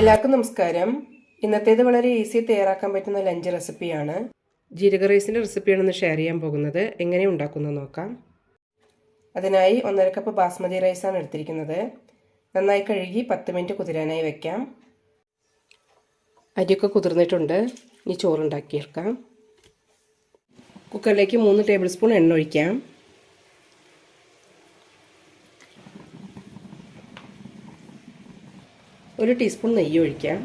എല്ലാവർക്കും നമസ്കാരം. ഇന്നത്തേത് വളരെ ഈസി തയ്യാറാക്കാൻ പറ്റുന്ന ലഞ്ച് റെസിപ്പിയാണ് ജീരക റൈസിന്റെ റെസിപ്പിയാണെന്ന് ഷെയർ ചെയ്യാൻ പോകുന്നത്. എങ്ങനെ ഉണ്ടാക്കുന്നത് നോക്കാം. അതിനായി ഒന്നര കപ്പ് ബാസ്മതി റൈസാണ് എടുത്തിരിക്കുന്നത്. നന്നായി കഴുകി പത്ത് മിനിറ്റ് കുതിരാനായി വെക്കാം. അരിയൊക്കെ കുതിർന്നിട്ടുണ്ട്. ഇനി ചോറുണ്ടാക്കിയെടുക്കാം കുക്കറിലേക്ക് മൂന്ന് ടേബിൾ സ്പൂൺ എണ്ണ ഒഴിക്കാം. ഒരു ടീസ്പൂൺ നെയ്യ് ഒഴിക്കാം.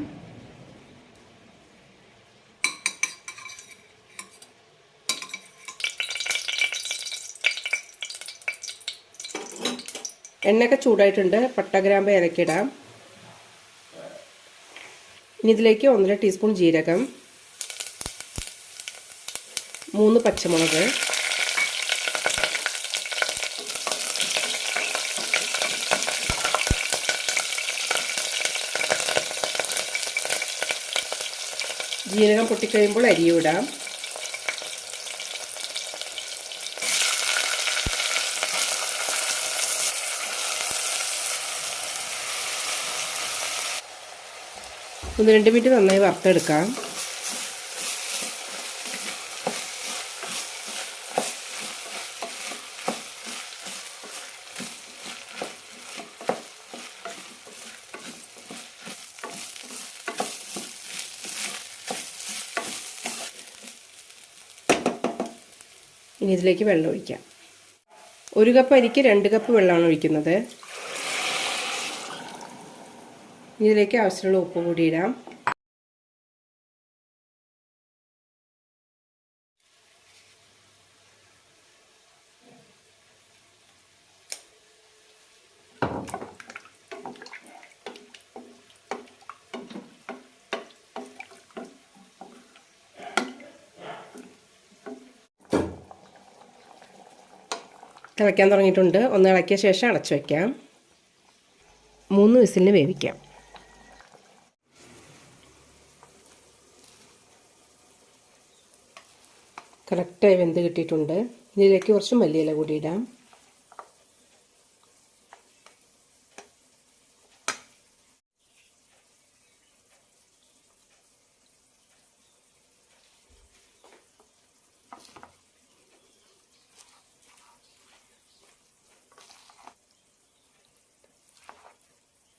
എണ്ണയൊക്കെ ചൂടായിട്ടുണ്ട്. പട്ട ഗ്രാമ്പ് ഇലക്കിടാം ഇനി ഇതിലേക്ക് ഒന്നര ടീസ്പൂൺ ജീരകം. മൂന്ന് പച്ചമുളക്. ജീരകം പൊട്ടിക്കഴിയുമ്പോൾ അരിയിടാം ഒന്ന് രണ്ട് മിനിറ്റ് നന്നായി വറുത്തെടുക്കാം. ഇനി ഇതിലേക്ക് വെള്ളം ഒഴിക്കാം. ഒരു കപ്പ് അരിക്ക് രണ്ട് കപ്പ് വെള്ളമാണ് ഒഴിക്കുന്നത്. ഇതിലേക്ക് ആവശ്യമുള്ള ഉപ്പ് കൂടി ഇടാം. തിളയ്ക്കാൻ തുടങ്ങിയിട്ടുണ്ട്. ഒന്ന് ഇളക്കിയ ശേഷം അടച്ചു വയ്ക്കാം മൂന്ന് വിസിലിന് വേവിക്കാം. കറക്റ്റായി വെന്ത് കിട്ടിയിട്ടുണ്ട്. ഇതിലേക്ക് കുറച്ച് മല്ലിയില കൂടി ഇടാം.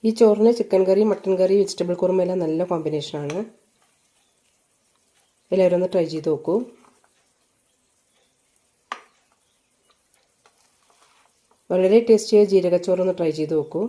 ഈ ചോറിന് chicken curry mutton curry vegetable kurma എല്ലാം നല്ല കോമ്പിനേഷനാണ് എല്ലാവരും ഒന്ന് ട്രൈ ചെയ്ത് നോക്കൂ. വളരെ ടേസ്റ്റിയായ ജീരകച്ചോറൊന്ന് ട്രൈ ചെയ്ത് നോക്കൂ.